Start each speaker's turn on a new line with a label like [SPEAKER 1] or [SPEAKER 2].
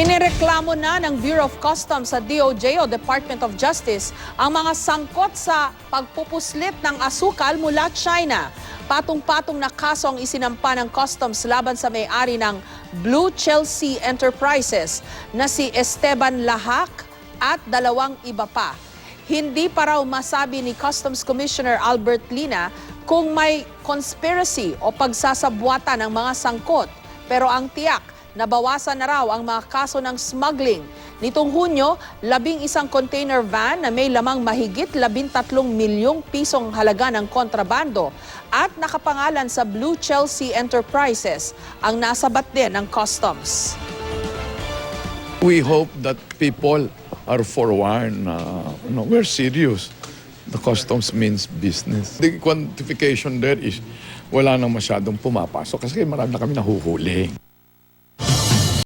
[SPEAKER 1] Inireklamo na ng Bureau of Customs sa DOJ o Department of Justice ang mga sangkot sa pagpupuslit ng asukal mula China. Patong-patong na kaso ang isinampa ng Customs laban sa may-ari ng Blue Chelsea Enterprises na si Esteban Lahak at dalawang iba pa. Hindi pa raw masabi ni Customs Commissioner Albert Lina kung may conspiracy o pagsasabwata ng mga sangkot. Pero ang tiyak, nabawasan na raw ang mga kaso ng smuggling. Nitong Hunyo, labing isang container van na may lamang mahigit labing tatlong milyong pisong halaga ng kontrabando at nakapangalan sa Blue Chelsea Enterprises ang nasabat din ng customs.
[SPEAKER 2] We hope that people are forewarned na no, we're serious. The customs means business. The quantification there is wala nang masyadong pumapasok kasi marami na kami nahuhuli.